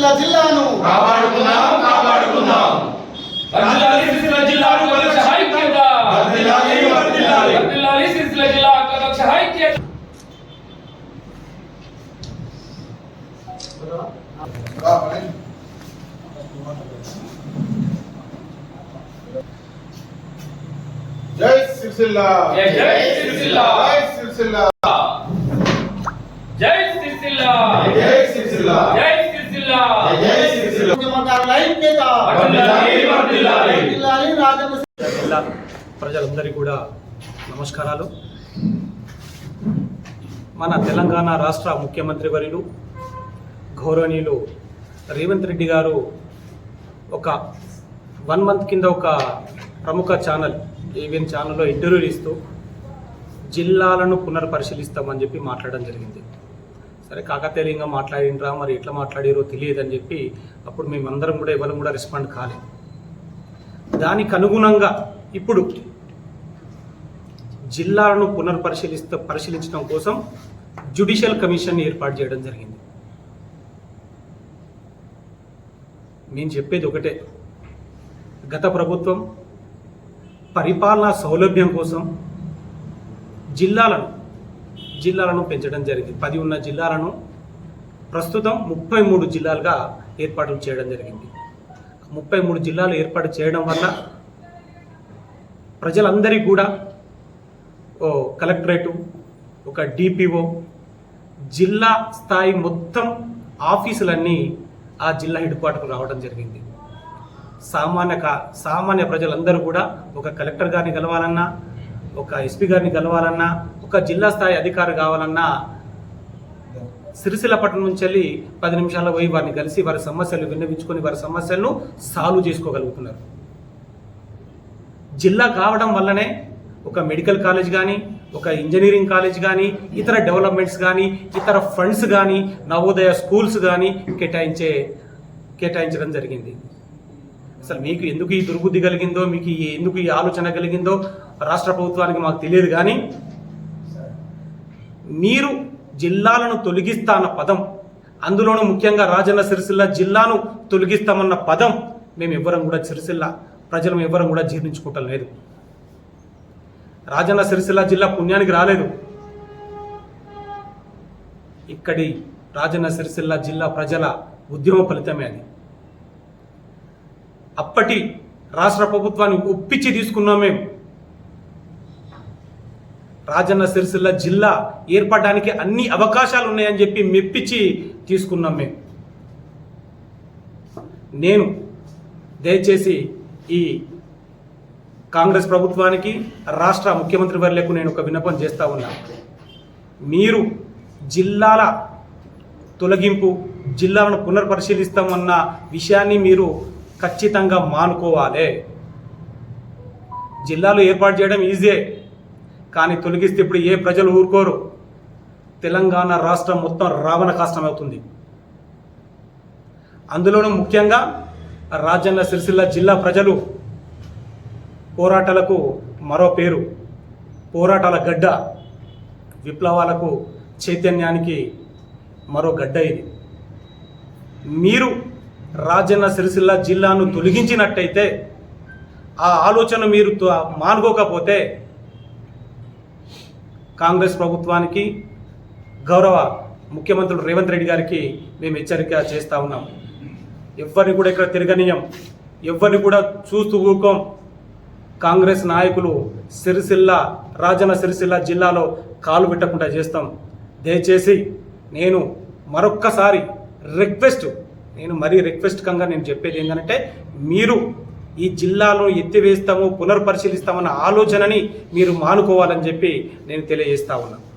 సిరిసిల్ల జిల్లాను కాపాడుకుందాం కాపాడుకుందాం వర్ధిల్లాలి సిరిసిల్ల జిల్లాకు కలక్ష ఐక్యత వర్ధిల్లాలి, వర్ధిల్లాలి. వర్ధిల్లాలి సిరిసిల్ల జిల్లా కలక్ష ఐక్యత జై సిరిసిల్ల జై జై సిరిసిల్ల. జై సిరిసిల్ల జై సిరిసిల్ల జై సిరిసిల్ల జై ప్రజలందరికీ కూడా నమస్కారాలు. మన తెలంగాణ రాష్ట్ర ముఖ్యమంత్రి వర్యులు గౌరవనీయులు రేవంత్ రెడ్డి గారు ఒక వన్ మంత్ కింద ఒక ప్రముఖ ఛానల్ ఏవిఎన్ ఛానల్లో ఇంటర్వ్యూలు ఇస్తూ జిల్లాలను పునర్పరిశీలిస్తామని చెప్పి మాట్లాడడం జరిగింది. సరే కాకతీయంగా మాట్లాడినరా మరి ఎట్లా మాట్లాడారో తెలియదని చెప్పి అప్పుడు మేమందరం కూడా ఎవరు కూడా రెస్పాండ్ కాలేదు. దానికి అనుగుణంగా ఇప్పుడు జిల్లాలను పునర్పరిశీలిస్త పరిశీలించడం కోసం జ్యుడిషియల్ కమిషన్ ఏర్పాటు చేయడం జరిగింది. నేను చెప్పేది ఒకటే. గత ప్రభుత్వం పరిపాలనా సౌలభ్యం కోసం జిల్లాలను జిల్లాలను పెంచడం జరిగింది. పది ఉన్న జిల్లాలను ప్రస్తుతం ముప్పై మూడు జిల్లాలుగా ఏర్పాటు చేయడం జరిగింది. ముప్పై మూడు జిల్లాలు ఏర్పాటు చేయడం వల్ల ప్రజలందరికీ కూడా ఓ కలెక్టరేటు ఒక డిపిఓ జిల్లా స్థాయి మొత్తం ఆఫీసులన్నీ ఆ జిల్లా హెడ్ క్వార్టర్కు రావడం జరిగింది. సామాన్య కా- సామాన్య ప్రజలందరూ కూడా ఒక కలెక్టర్ గారిని కలవాలన్నా ఒక ఎస్పీ గారిని కలవాలన్నా ఒక జిల్లా స్థాయి అధికారి కావాలన్నా సిరిసిల్లపట్నం నుంచి వెళ్ళి పది నిమిషాల్లో పోయి వారిని కలిసి వారి సమస్యలు విన్నవించుకొని వారి సమస్యలను సాల్వ్ చేసుకోగలుగుతున్నారు. జిల్లా కావడం వల్లనే ఒక మెడికల్ కాలేజ్ కానీ ఒక ఇంజనీరింగ్ కాలేజ్ కానీ ఇతర డెవలప్మెంట్స్ కానీ ఇతర ఫండ్స్ కానీ నవోదయ స్కూల్స్ కానీ కేటాయించే కేటాయించడం జరిగింది. అసలు మీకు ఎందుకు ఈ దుర్బుద్ధి కలిగిందో మీకు ఈ ఎందుకు ఈ ఆలోచన కలిగిందో రాష్ట్ర ప్రభుత్వానికి మాకు తెలియదు కానీ మీరు జిల్లాలను తొలగిస్తా అన్న పదం అందులోనూ ముఖ్యంగా రాజన్న సిరిసిల్ల జిల్లాను తొలగిస్తామన్న పదం మేము ఎవ్వరం కూడా సిరిసిల్ల ప్రజలు ఎవ్వరం కూడా జీర్ణించుకోవటం లేదు. రాజన్న సిరిసిల్ల జిల్లా పుణ్యానికి రాలేదు. ఇక్కడి రాజన్న సిరిసిల్ల జిల్లా ప్రజల ఉద్యమ ఫలితమే అది. అప్పటి రాష్ట్ర ప్రభుత్వాన్ని ఒప్పించి తీసుకున్నాం మేము. రాజన్న సిరిసిల్ల జిల్లా ఏర్పడడానికి అన్ని అవకాశాలు ఉన్నాయని చెప్పి మెప్పించి తీసుకున్నాం మేము. నేను దయచేసి ఈ కాంగ్రెస్ ప్రభుత్వానికి రాష్ట్ర ముఖ్యమంత్రి వర్లకు నేను ఒక విన్నపం చేస్తా ఉన్నా. మీరు జిల్లాల తొలగింపు జిల్లాలను పునర్పరిశీలిస్తామన్న విషయాన్ని మీరు ఖచ్చితంగా మానుకోవాలి. జిల్లాలు ఏర్పాటు చేయడం ఈజీ కానీ తొలగిస్తే ఇప్పుడు ఏ ప్రజలు ఊరుకోరు. తెలంగాణ రాష్ట్రం మొత్తం రావణ కాష్టం అవుతుంది. అందులోనూ ముఖ్యంగా రాజన్న సిరిసిల్ల జిల్లా ప్రజలు పోరాటాలకు మరో పేరు. పోరాటాల గడ్డ విప్లవాలకు చైతన్యానికి మరో గడ్డ ఇది. మీరు రాజన్న సిరిసిల్ల జిల్లాను తొలగించినట్టయితే ఆ ఆలోచన మీరు మానుకోకపోతే కాంగ్రెస్ ప్రభుత్వానికి గౌరవ ముఖ్యమంత్రులు రేవంత్ రెడ్డి గారికి మేము హెచ్చరిక చేస్తా ఉన్నాం. ఎవరిని కూడా ఇక్కడ తిరగనీయం. ఎవరిని కూడా చూస్తూ ఊరుకోం. కాంగ్రెస్ నాయకులు సిరిసిల్ల రాజన్న సిరిసిల్ల జిల్లాలో కాలు పెట్టకుండా చేస్తాం. దయచేసి నేను మరొక్కసారి రిక్వెస్ట్ నేను మరీ రిక్వెస్ట్ కంగా నేను చెప్పేది ఏంటంటే మీరు ఈ జిల్లాలో ఎత్తివేస్తాము పునర్పరిశీలిస్తామన్న ఆలోచనని మీరు మానుకోవాలని చెప్పి నేను తెలియజేస్తా ఉన్నాను